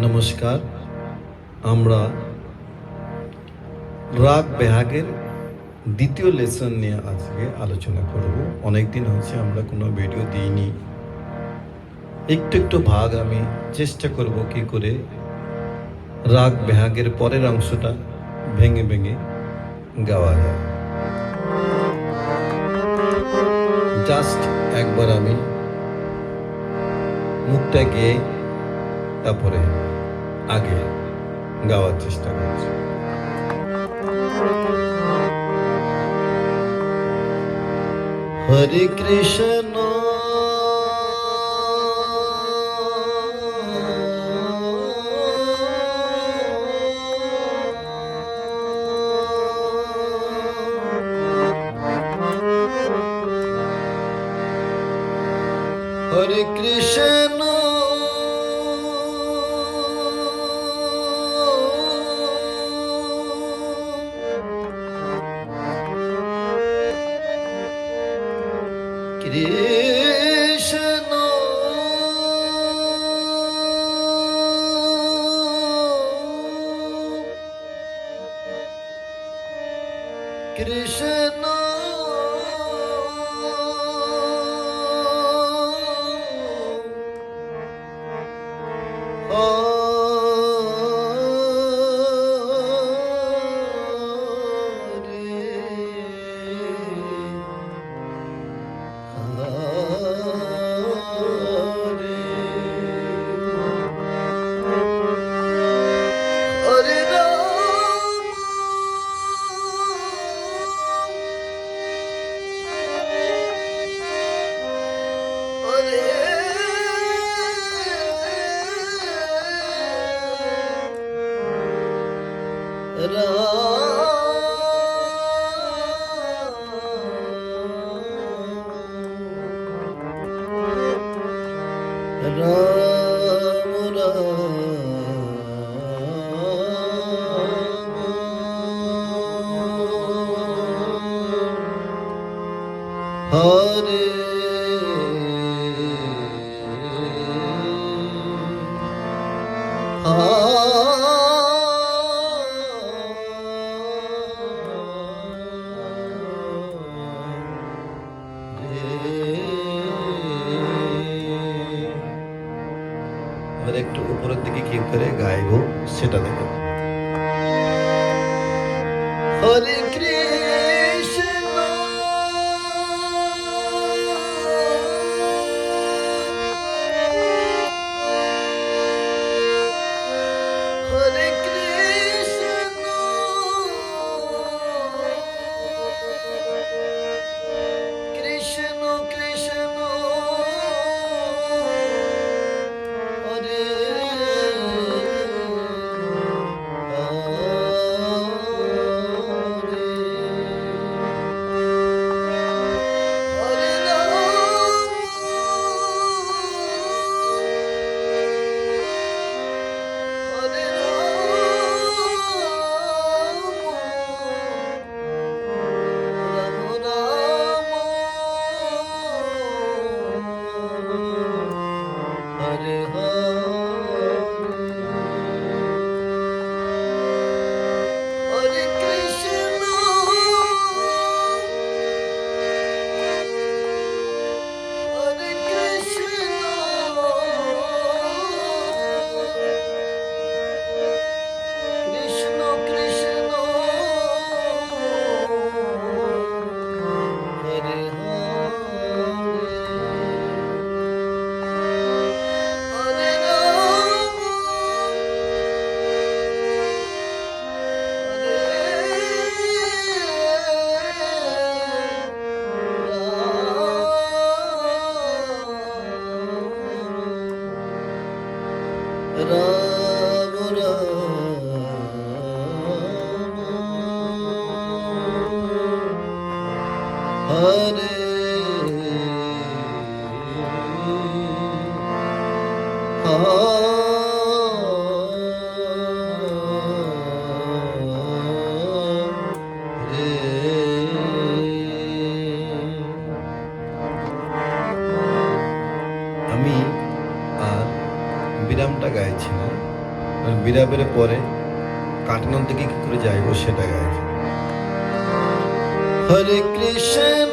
নমস্কার, আমরা রাগ বেহাগের দ্বিতীয় লেসন নিয়ে আজকে আলোচনা করব। অনেক দিন হচ্ছে আমরা কোনো ভিডিও দিইনি। একটু একটু ভাগ আমি চেষ্টা করব কি করে রাগ বেহাগের পরের অংশটা ভেঙে ভেঙে গাওয়া যায়। জাস্ট একবার আমি মুখটা গিয়ে তারপরে আগে গাওয়ার চেষ্টা করছি। হরে কৃষ্ণ। হরে কৃষ্ণ। রাম করে গাইবো সেটা দেখো হরে বিরাবের পরে কাটনান থেকে কি করে যাইব সেটা গায়ে। হরে কৃষ্ণ।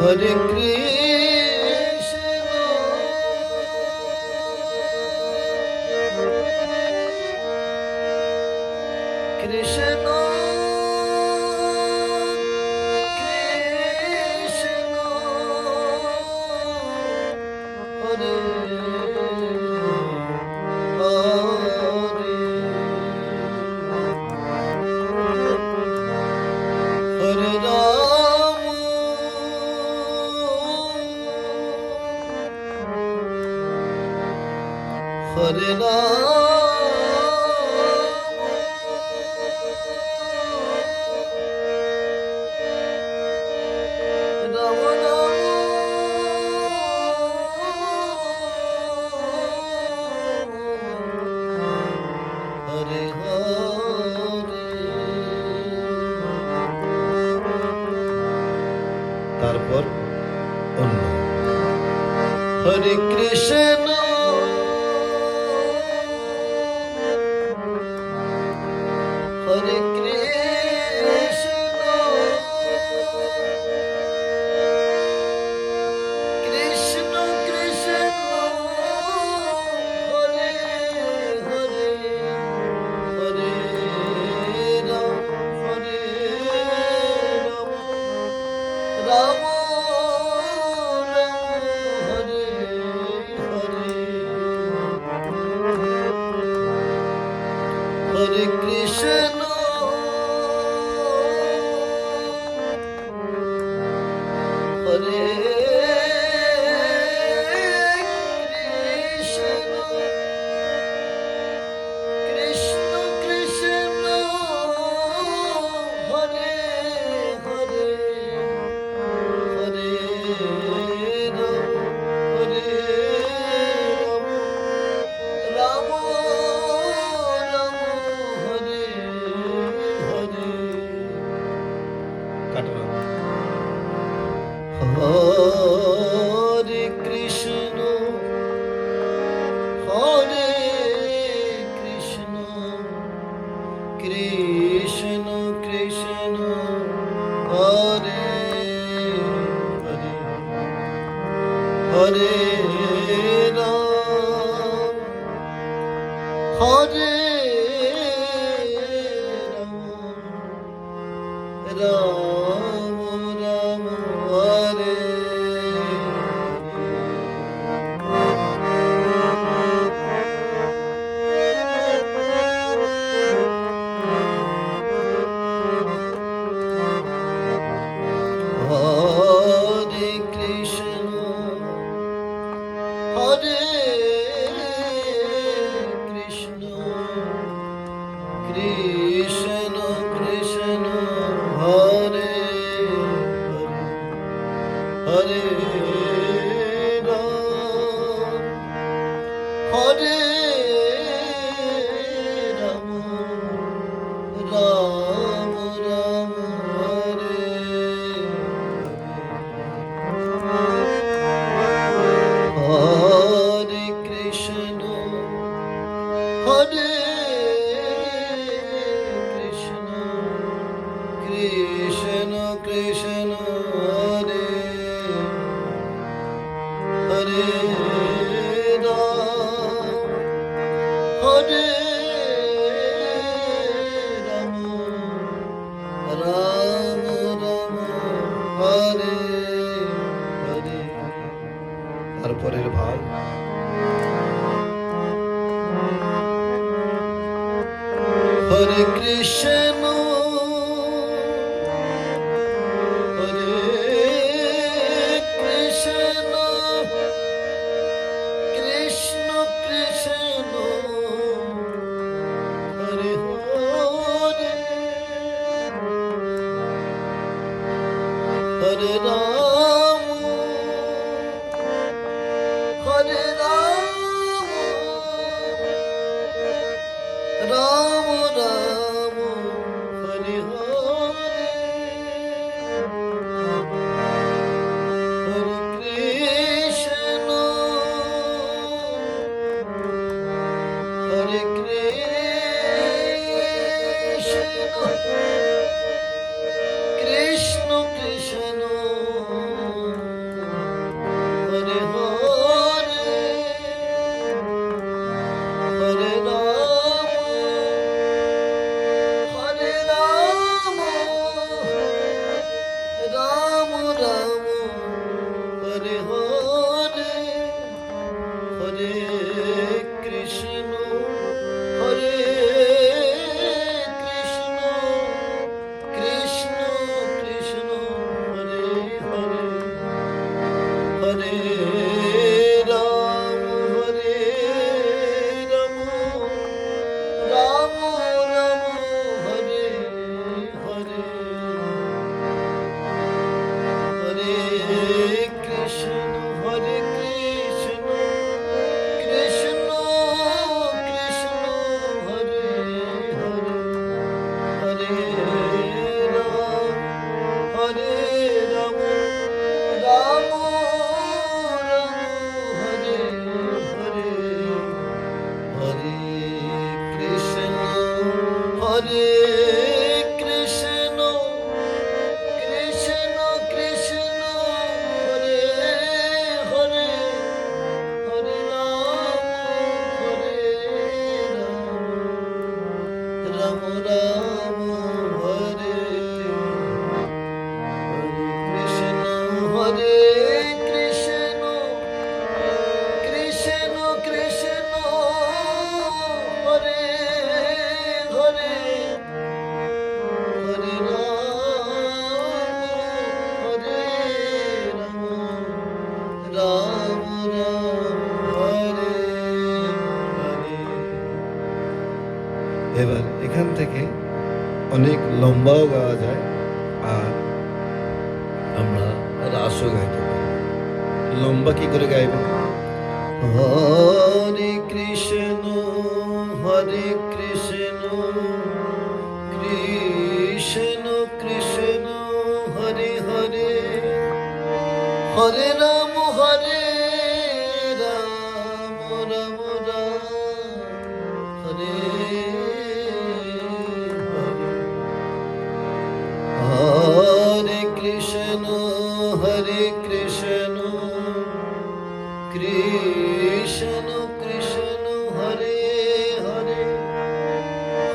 হরে কৃষ্ণ। রে তারপর অন্য। হরে Krishna. Krishna. Oh, dear. Oh. অনেক লম্বাও গাওয়া যায়, আর আমরা রাসও গাইতে পারি। লম্বা কি করে গাইব? হরে কৃষ্ণ হরে কৃষ্ণ কৃষ্ণ কৃষ্ণ, হরে হরে হরে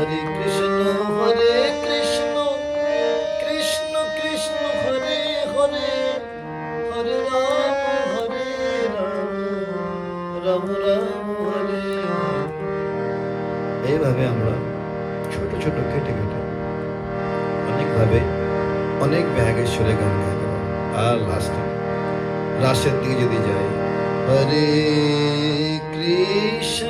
হরে কৃষ্ণ হরে কৃষ্ণ কৃষ্ণ কৃষ্ণ, হরে হরে হরে রাম হরে রাম রাম হরে এইভাবে আমরা ছোট ছোট কেটে কেটে অনেকভাবে অনেক ব্যাগের সুরে গান গাইতে আর লাস্টে রাসের দিকে যদি যাই, হরে কৃষ্ণ।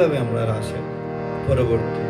এইভাবে আমরা রাসের পরবর্তী।